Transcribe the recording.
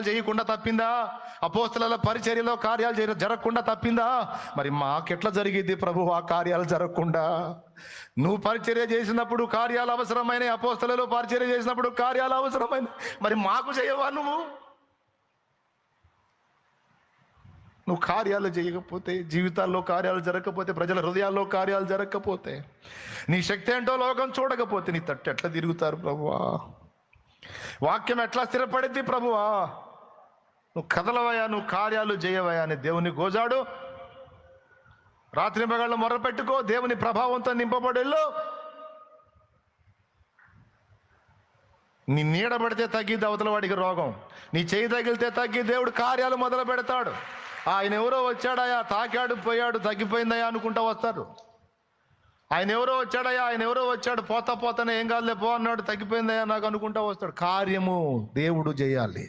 చేయకుండా తప్పిందా? అపోస్తల పరిచర్యలో కార్యాలు చేయ జరగకుండా తప్పిందా? మరి మాకెట్లా జరిగింది ప్రభు ఆ కార్యాలు జరగకుండా? నువ్వు పరిచర్య చేసినప్పుడు కార్యాలు అవసరమైన అపోస్తలలో పరిచర్య చేసినప్పుడు కార్యాలు అవసరమైన మరి మాకు చేయవా నువ్వు? నువ్వు కార్యాలు చేయకపోతే జీవితాల్లో కార్యాలు జరగకపోతే ప్రజల హృదయాల్లో కార్యాలు జరగకపోతే నీ శక్తి ఏంటో లోకం చూడకపోతే నీ తట్టు ఎట్లా తిరుగుతారు ప్రభువా? వాక్యం ఎట్లా స్థిరపడింది ప్రభువా? నువ్వు కదలవయా నువ్వు కార్యాలు చేయవయా అని దేవుని గోజాడు. రాత్రి పగళ్ళు మొర్రపెట్టుకో దేవుని ప్రభావంతో నింపబడేళ్ళు నీ నీడ పడితే తగ్గిద్ది అవతల వాడికి రోగం. నీ చేయి తగిలితే తగ్గి దేవుడు కార్యాలు మొదలు పెడతాడు. ఆయన ఎవరో వచ్చాడయా తాకాడు పోయాడు తగ్గిపోయిందయా అనుకుంటా వస్తారు. ఆయన ఎవరో వచ్చాడయ్యా ఆయన ఎవరో వచ్చాడు పోతా పోతానే ఏం కాదులే పో అన్నాడు తగ్గిపోయిందయా నాకు అనుకుంటా వస్తాడు. కార్యము దేవుడు చేయాలి.